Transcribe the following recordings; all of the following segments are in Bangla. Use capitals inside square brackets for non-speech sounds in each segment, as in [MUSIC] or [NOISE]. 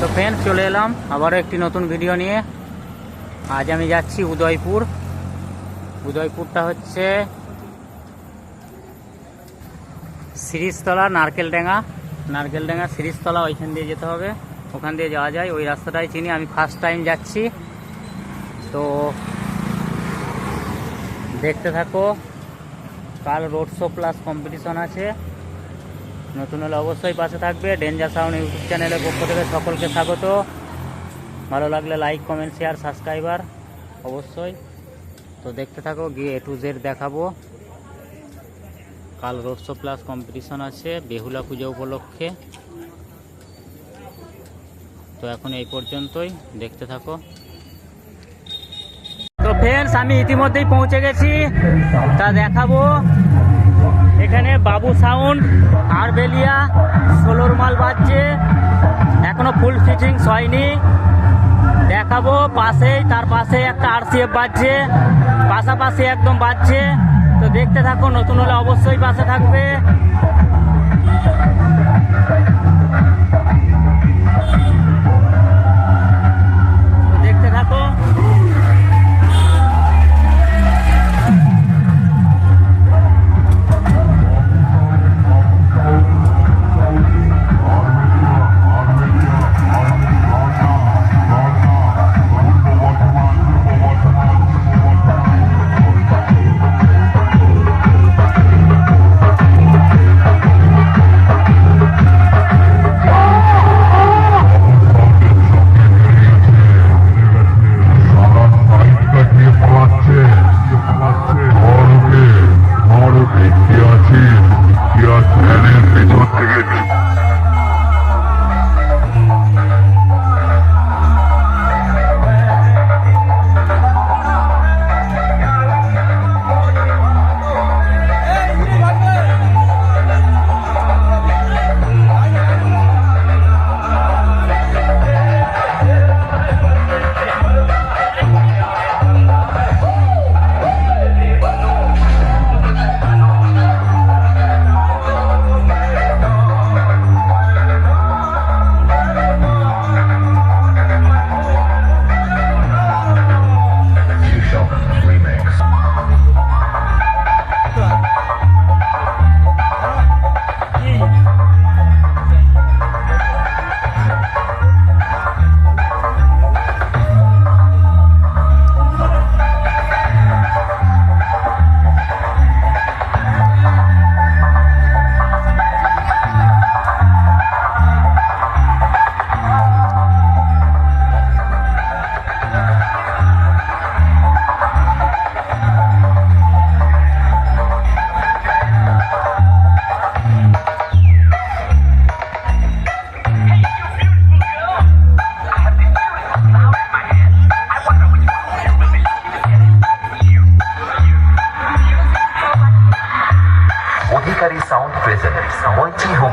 তো ফ্রেন্ড চলে এলাম। আবারও একটি নতুন ভিডিও নিয়ে। আজ আমি যাচ্ছি উদয়পুর। উদয়পুরটা হচ্ছে সিরিজতলা নারকেলডাঙ্গা। নারকেলডাঙ্গা সিরিজতলা, ওইখান দিয়ে যেতে হবে। ওখান দিয়ে যাওয়া যায়। ওই রাস্তাটাই চিনি। আমি ফার্স্ট টাইম যাচ্ছি। তো দেখতে থাকো। কাল রোড শো প্লাস কম্পিটিশন আছে। নতুন হলে অবশ্যই পাশে থাকবে। ডেঞ্জার সাউন্ড ইউটিউব চ্যানেলের পক্ষ থেকে সকলকে স্বাগত। ভালো লাগলে লাইক কমেন্ট শেয়ার সাবস্ক্রাইবার অবশ্যই। তো দেখতে থাকো, গিয়ে এ টু জেড দেখাবো। কাল রোড শো প্লাস কম্পিটিশন আছে, বেহুলা পুজো উপলক্ষে। তো এখন এই পর্যন্তই, দেখতে থাকো। তো ফ্রেন্ডস আমি ইতিমধ্যেই পৌঁছে গেছি। তা দেখাবো। এখানে বাবু সাউন্ড, আর বেলিয়া, ষোলোর মাল বাজছে। এখনও ফুল ফিটিংস হয়নি। দেখাবো, পাশেই, তার পাশে একটা আরসিএফ বাজছে। পাশাপাশি একদম বাজছে। তো দেখতে থাকো, নতুন হলে অবশ্যই পাশে থাকবে।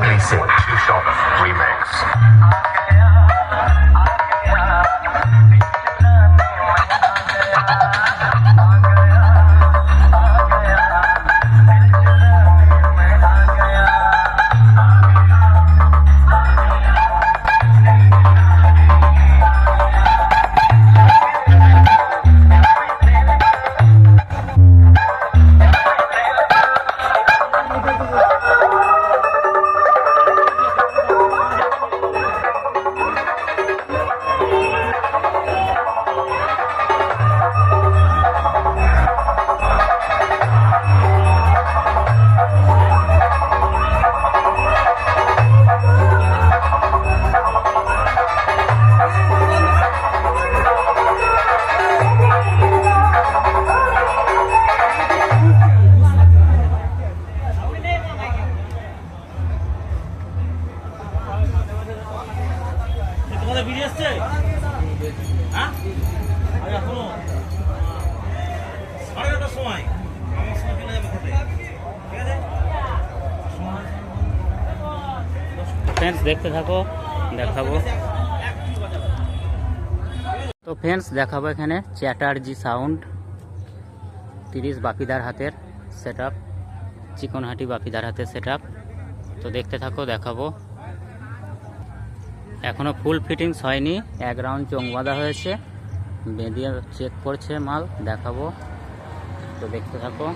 Atenção. দেখাবো এখানে চ্যাটার্জি সাউন্ড। তিরিশ বাপিদার হাতের সেট আপ চিকনহাটি বাপিদার হাতের সেট আপ তো দেখতে থাকো, দেখাবো। এখনও ফুল ফিটিংস হয়নি, এক রাউন্ড চোং বাঁধা হয়েছে। বেঁধিয়ে চেক করছে মাল, দেখাবো। তো দেখতে থাকো।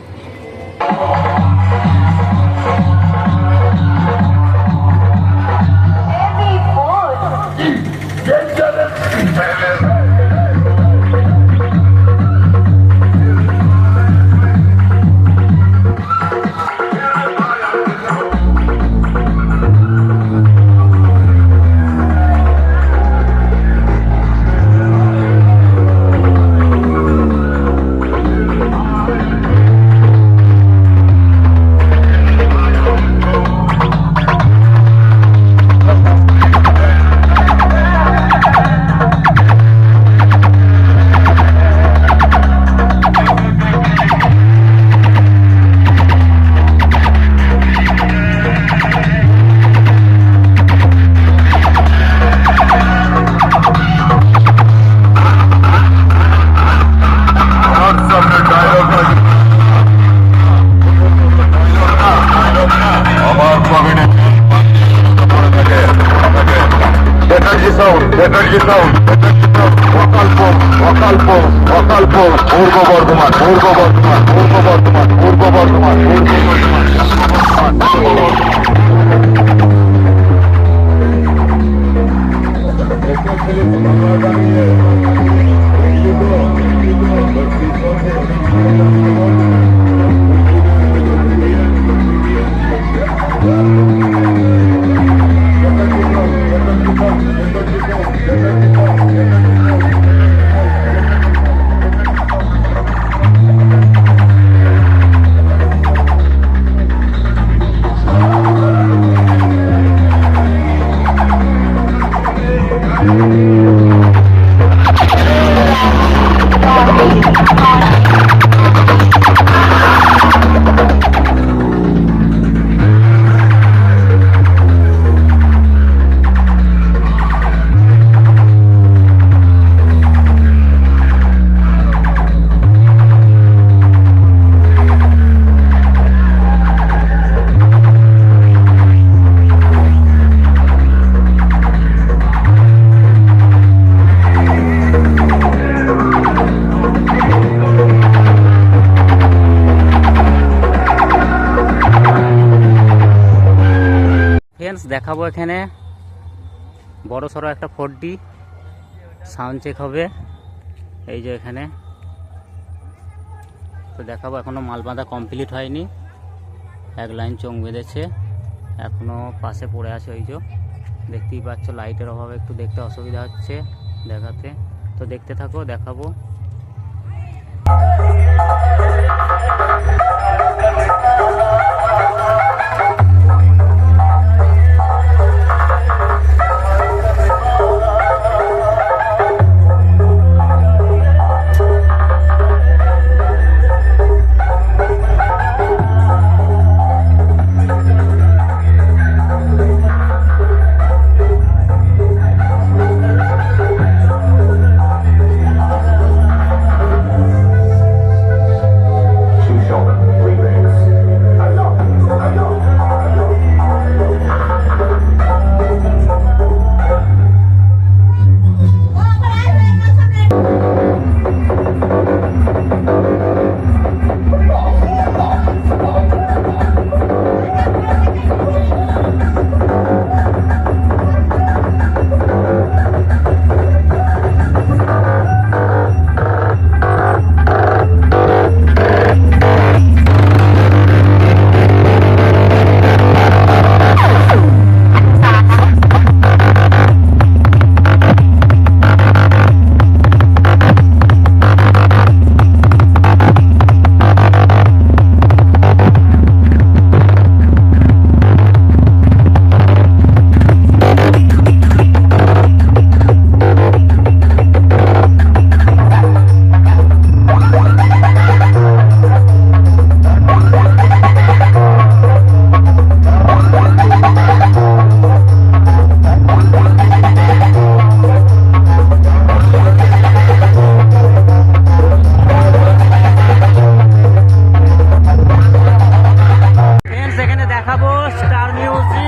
ফ্রেন্ডস দেখাবো এখানে। বড় সড়ো একটা ফোর ডি সাউন্ড চেক হবে। এই যে এখানে। তো দেখাবো, এখনও মাল বাঁধা কমপ্লিট হয়নি। এক লাইন চোং বেঁধেছে। এখনও পাশে পড়ে আছে ওই যে। দেখতেই পাচ্ছ লাইটের অভাবে একটু দেখতে অসুবিধা হচ্ছে দেখাতে। তো দেখতে থাকো, দেখাবো। Star Music.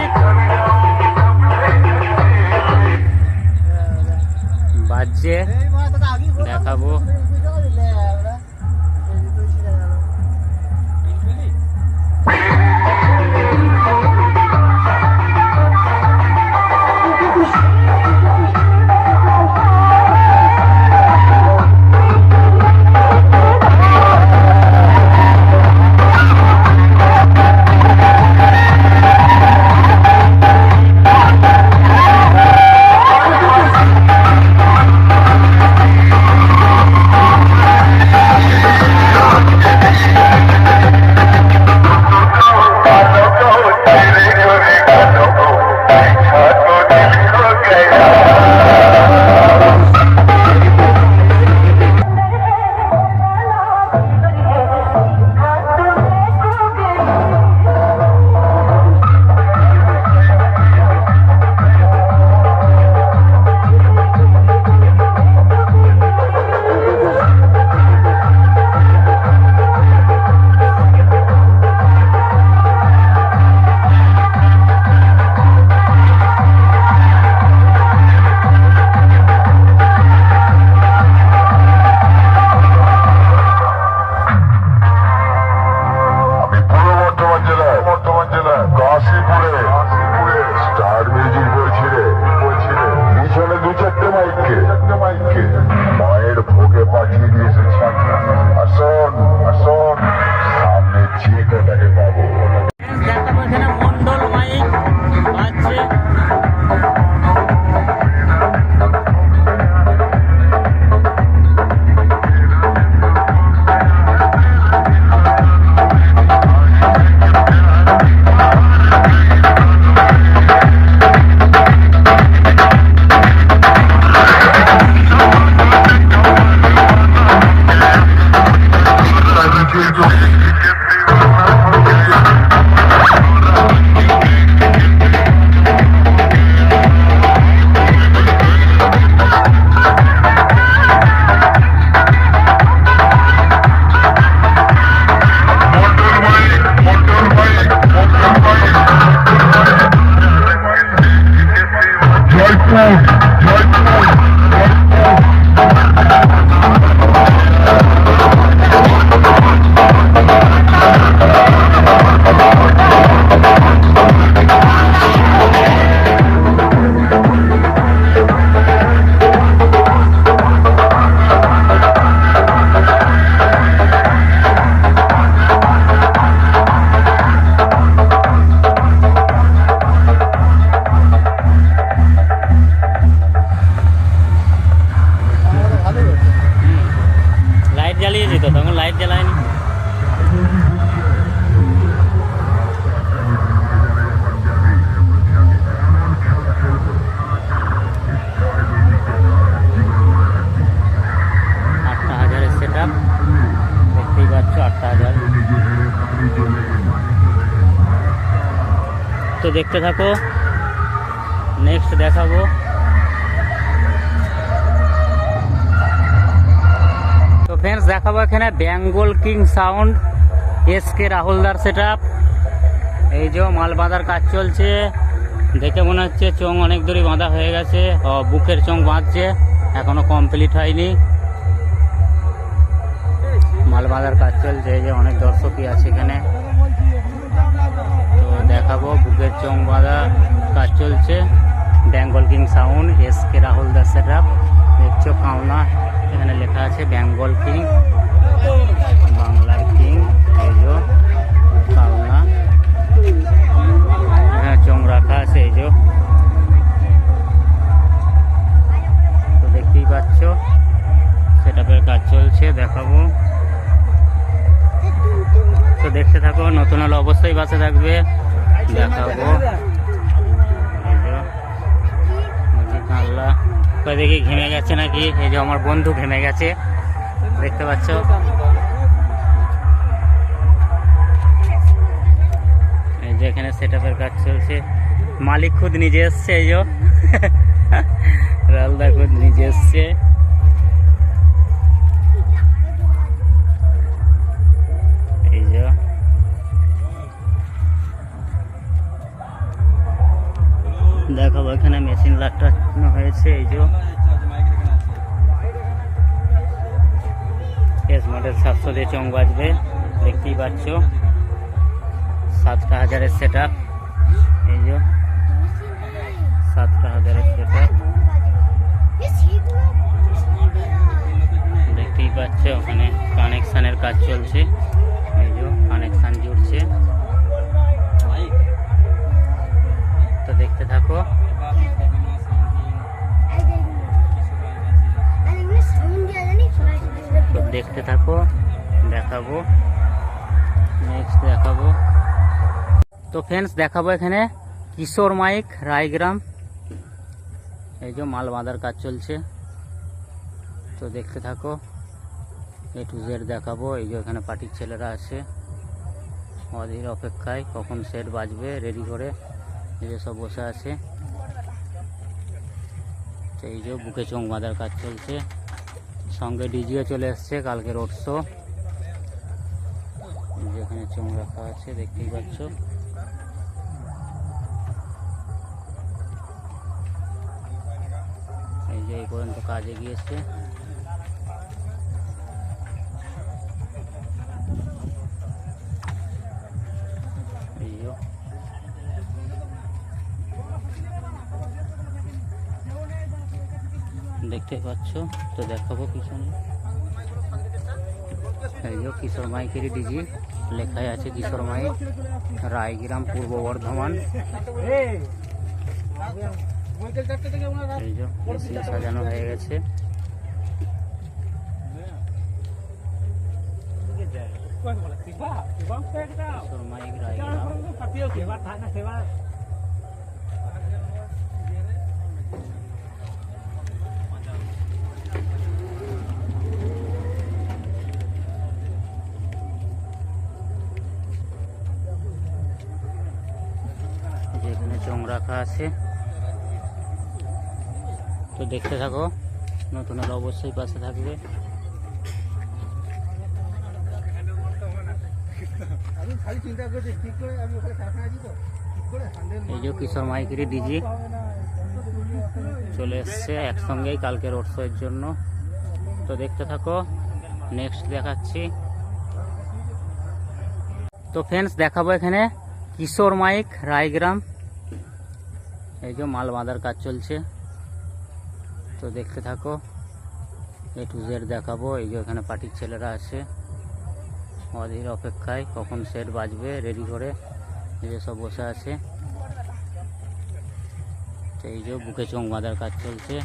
যে কটাকে তো দেখতে থাকো। নেক্সট দেখাবো। তো ফ্রেন্ডস দেখাবো এখানে Bengal king sound S K রাহুলদার set এই যে মাল বাঁধার কাজ চলছে। দেখে মনে হচ্ছে চোং অনেক দূরই বাঁধা হয়ে গেছে। বুকের চোং বাঁধছে। এখনও কমপ্লিট হয়নি। মাল বাঁধার কাজ চলছে। এই যে অনেক দর্শকই আছে এখানে। দেখাবো, বুকের চোং বাঁধা কাজ চলছে। Bengal king sound S K রাহুলদার set দেখছ কাওনা এখানে লেখা আছে বেঙ্গল কিং বাংলার কিং এই যে কাওনা হ্যাঁ চোং রাখা আছে, এই যে। তো দেখতেই পাচ্ছ সেটআপের কাজ চলছে, দেখাবো। তো দেখতে থাকো, নতুন হলে অবশ্যই বাসে থাকবে। দেখাবো দেখি ঘেমে গেছে নাকি? এই যে আমার বন্ধু ঘেমে গেছে। দেখতে পাচ্ছ? এই যে এখানে সেট কাজ চলছে। মালিক খুদ নিজে এসছে এই যে। [LAUGHS] রালদা খুদ নিজে এসছে। দেখাবো, এখানে মেশিন লাটানো হয়েছে, এই যে। এস মডেল সাতশো দিয়ে চং বাজবে, দেখতেই পাচ্ছ। সাতটা হাজারের সেট এই যে। সাতটা হাজারের সেট আপ দেখতেই পাচ্ছ, ওখানে কানেকশানের কাজ চলছে। দেখতে থাকো। দেখতে থাকো, দেখাবো। নেক্সট দেখাবো। তো ফ্রেন্ডস দেখাবো এখানে কিশোর মাইক, রায়গ্রাম। এই যে মাল বাঁধার কাজ চলছে। তো দেখতে থাকো। এ টু জেড দেখাবো। এই যে এখানে পার্টির ছেলেরা আছে। অধীর অপেক্ষায় কখন সেট বাজবে রেডি করে। এই যে সব বসে আছে তো এই যে বুকে চোখ বাঁধার কাজ চলছে সঙ্গে ডিজিও চলে এসছে কালকে রোড শো এই যে এখানে চোখ রাখা আছে দেখতেই পাচ্ছ এই যে এই পর্যন্ত কাজে গিয়েছে দেখতে পাচ্ছ তো দেখাবো পিছনে। এই যে কিশোর মাইকেরই ডিজি লেখাই আছে কিশোর মাইক রায়গ্রাম পূর্ব বর্ধমান। এই যে এসি সাজানো হয়ে গেছে। কিশোর মাইক রায়গ্রাম। রাখা আছে। তো দেখতে থাকো নতুন অবশ্যই পাশে থাকবে। এই যে কিশোর মাইকেরই ডিজি চলে এসছে একসঙ্গেই কালকে রোড শো এর জন্য। তো দেখতে থাকো নেক্সট দেখাচ্ছি। তো ফ্রেন্ডস দেখাবো এখানে কিশোর মাইক রায়গ্রাম। এই যে মাল বাঁধার কাজ চলছে। তো দেখতে থাকো, এ টু জেড দেখাবো। এই যে এখানে পার্টির ছেলেরা আছে। অধীর অপেক্ষায় কখন সেট বাজবে রেডি করে এই যে সব বসে আছে। তো এই যে বুকে চোখ বাঁধার কাজ চলছে।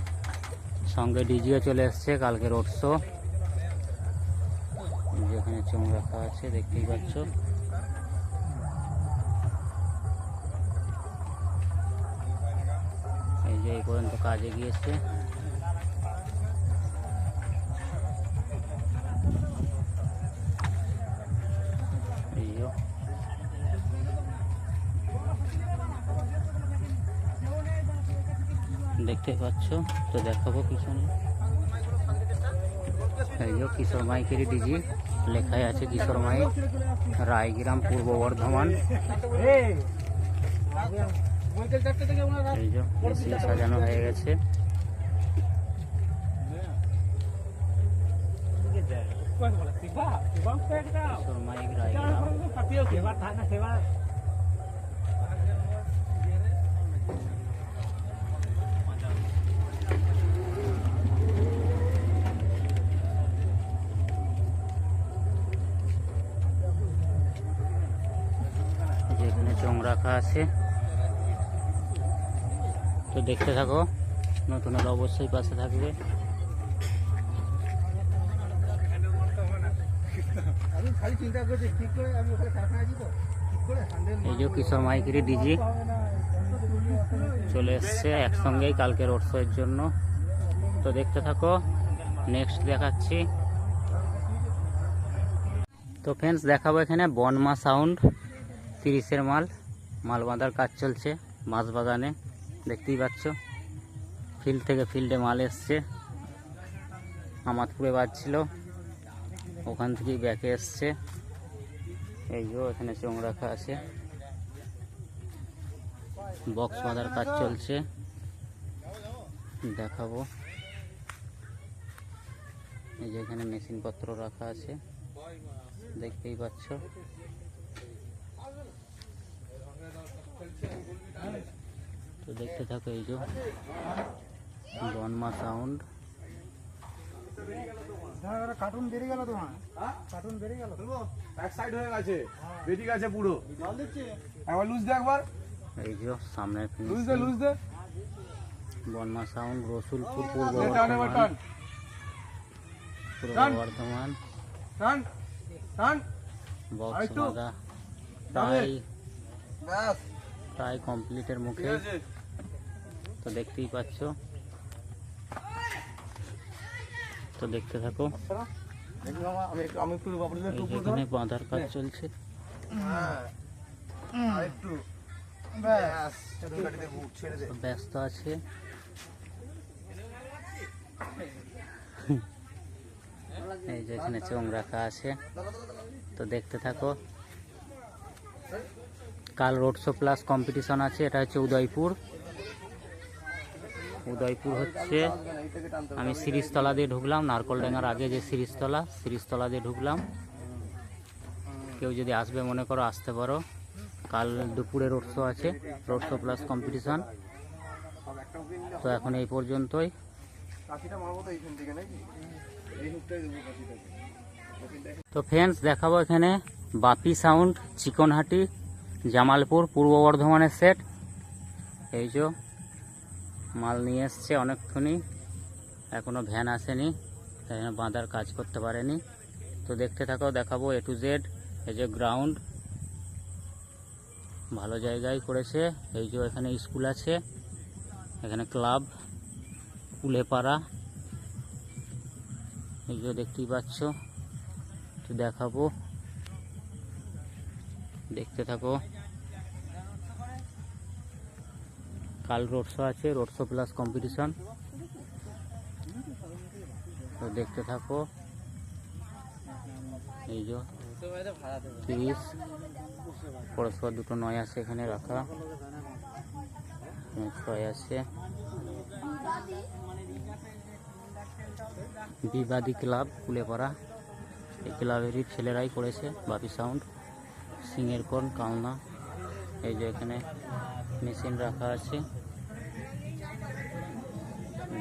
সঙ্গে ডিজিও চলে এসছে, কালকে রোড শো এই যে এখানে চোখ রাখা আছে, দেখতেই পাচ্ছ। এই যে এই পর্যন্ত কাজে গিয়েছে এই যে দেখতে পাচ্ছ তো দেখাবো পিছনে এই যে কিশোর মাইকেরই ডিজি লেখাই আছে কিশোর মাইক রায়গ্রাম পূর্ব বর্ধমান এই যে এসি সাজানো হয়ে গেছে। মাইক যেখানে চং রাখা আছে। তো দেখতে থাকো। নতুন হলে অবশ্যই পাশে থাকবে। এই যে কিশোর মাইকিরি ডিজি চলে এসছে একসঙ্গেই কালকে রোড শো এর জন্য। তো দেখতে থাকো নেক্সট দেখাচ্ছি। তো ফ্রেন্ডস দেখাবো এখানে বনমা সাউন্ড তিরিশের মাল। মাল বাঁধার কাজ চলছে মাছ বাগানে। দেখতেই পাচ্ছ। ফিল্ড থেকে ফিল্ডে মাল এসছে। আমাদপুরে বাজছিল। ওখান থেকেই ব্যাকে এসছে। এই যে এখানে চোখ রাখা আছে। বক্স বাঁধার কাজ চলছে। দেখাবো। এই যে এখানে মেশিনপত্র রাখা আছে। দেখতেই পাচ্ছ। তো দেখতে থাকো এই যে। জন্মা সাউন্ড কার্টুন বেরিয়ে গেল তোমার। কার্টুন বেরিয়ে গেল। এক সাইড হয়ে গেছে বেরিয়ে গেছে পুরো। একবার লুজ দে একবার। এই যে সামনে লুজ দে লুজ দে। বন্মা সাউন্ড রসুলপুর পূর্ব বর্ধমান। পূর্ব বক্স প্রায় প্রায় কমপ্লিটের মুখে। তো দেখতেই পাচ্ছ। তো দেখতে থাকো। এখানে বাঁধার কাজ চলছে। ব্যস্ত আছে। এই যে এখানে চোং রাখা আছে। তো দেখতে থাকো। কাল রোড শো প্লাস কম্পিটিশন আছে, এটা হচ্ছে উদয়পুর। উদয়পুর হচ্ছে। আমি সিরিজতলা দিয়ে ঢুকলাম, নারকলডাঙ্গার আগে যে সিরিজতলা সিরিজতলা দিয়ে ঢুকলাম। কেউ যদি আসবে, মনে করো আসতে পারো। কাল দুপুরে রোড শো আছে রোড শো প্লাস কম্পিটিশন তো এখন এই পর্যন্তই। তো ফ্রেন্ডস দেখাবো এখানে বাপি সাউন্ড চিকনহাটি, জামালপুর, পূর্ব বর্ধমানের সেট এই যে মাল নিয়ে এসছে অনেকক্ষণই। এখনও ভ্যান আসেনি বাঁধার কাজ করতে পারেনি। তো দেখতে থাকো, দেখাবো এ টু জেড এই যে গ্রাউন্ড ভালো জায়গায় করেছে, এই যে এখানে স্কুল আছে, এখানে ক্লাব কুলেপাড়া এই যে দেখতেই পাচ্ছ তো দেখাবো। দেখতে থাকো। কাল রোড শো আছে রোড শো প্লাস কম্পিটিশন তো দেখতে থাকো। এই যে তিরিশ পরস্পর দুটো নয় আছে এখানে রাখা। ছয় আছে। বিবাদী ক্লাব, কুলেপাড়া। এই ক্লাবেরই ছেলেরাই করেছে, বাপি সাউন্ড সিংয়ের কোন কালনা। এই যে এখানে মেশিন রাখা আছে।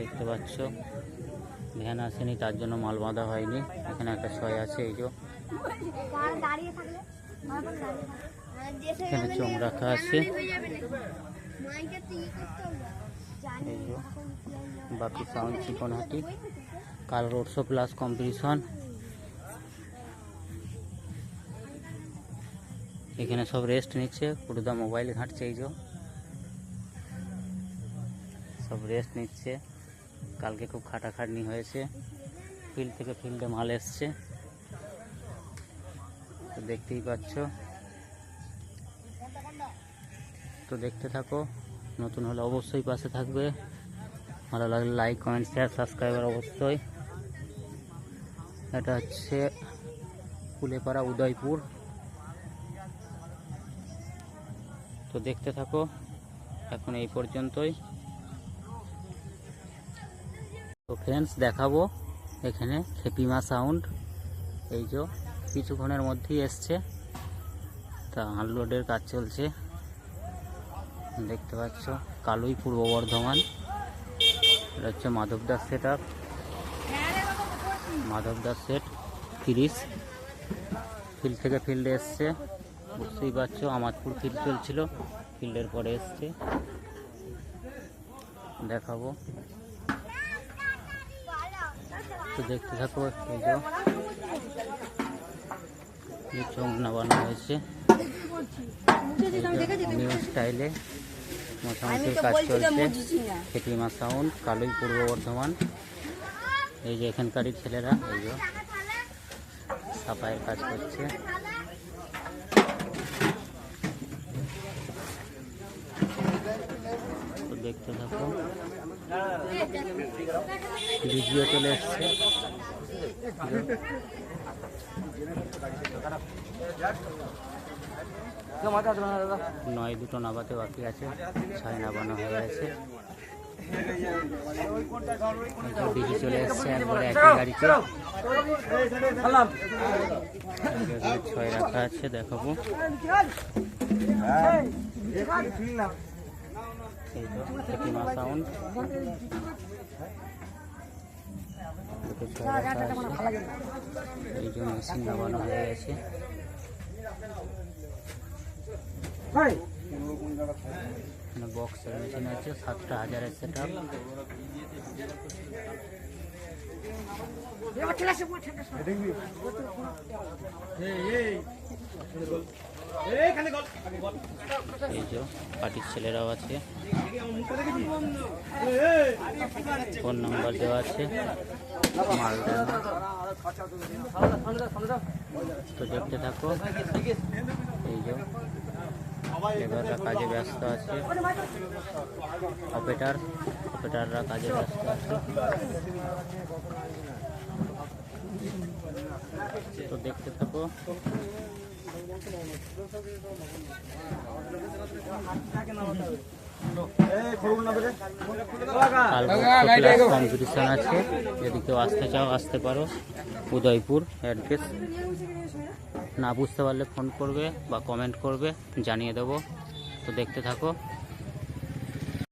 দেখতে পাচ্ছ। ভ্যান আসেনি, তার জন্য মাল বাঁধা হয়নি। এখানে একটা ছয় আছে, এই এখানে চোখ রাখা আছে। এই যে এখন কি না। বাপি সাউন্ড চিকনহাটি। কাল রোড শো প্লাস কম্পিটিশন। এখানে সব রেস্ট নিচ্ছে, পুরোদা মোবাইল ঘাঁটছে, এই সব রেস্ট নিচ্ছে। কালকে খুব খাটাখাটনি হয়েছে। ফিল্ড থেকে ফিল্ডে মাল এসছে। তো দেখতেই পাচ্ছ। তো দেখতে থাকো, নতুন হলে অবশ্যই পাশে থাকবে। ভালো লাগলে লাইক কমেন্ট শেয়ার সাবস্ক্রাইবার অবশ্যই। এটা হচ্ছে কুলেপাড়া উদয়পুর। তো দেখতে থাকো, এখন এই পর্যন্তই। ফ্রেন্ডস দেখাবো। এখানে খেপিমা সাউন্ড এই যে, কিছুক্ষণের মধ্যেই এসছে। তা আনলোডের কাজ চলছে। দেখতে পাচ্ছ, কালুই পূর্ব বর্ধমান। এটা হচ্ছে Madhab Das set up Madhab Das set তিরিশ। ফিল্ড থেকে ফিল্ডে এসছে। বুঝতেই পারছ, আমাদপুর ফিল্ড চলছিল। ফিল্ডের পরে এসছে। দেখাবো। তো দেখতে থাকো, এই যে। চোখ নামানো হয়েছে। নিউ স্টাইলে মোটামুটি কাজ চলছে। খেটিমা সাউন্ড, কালুই পূর্ব বর্ধমান। এই যে এখানকারই ছেলেরা, এই সাফাইয়ের কাজ করছে। দেখতে থাকো। ভিডিও চলে এসছে নয় দুটো নাবাতে বাকি আছে ছয় নাবানো হয়ে গেছে। দিদি চলে এসছে একবারে একই গাড়িতে। ছয় রাখা আছে, দেখাবো। এই তো প্রতিমা সাউন্ড ছয় রাখা আছে এই যে মেশিন লাগানো হয়ে গেছে। বক্সের মেশিন আছে সাতটা হাজারের সেট আপ এই যে পার্টির ছেলেরাও আছে। ফোন নাম্বার দেওয়া আছে। তো দেখতে থাকো। এই যে লেবাররা কাজে ব্যস্ত আছে। অপারেটার, অপারেটাররা কাজে ব্যস্ত আছে। তো দেখতে থাকো। কম্পিটিশন আছে যদি কেউ আসতে চাও আসতে পারো উদয়পুর অ্যাড্রেস না বুঝতে পারলে ফোন করবে বা কমেন্ট করবে জানিয়ে দেবো তো দেখতে থাকো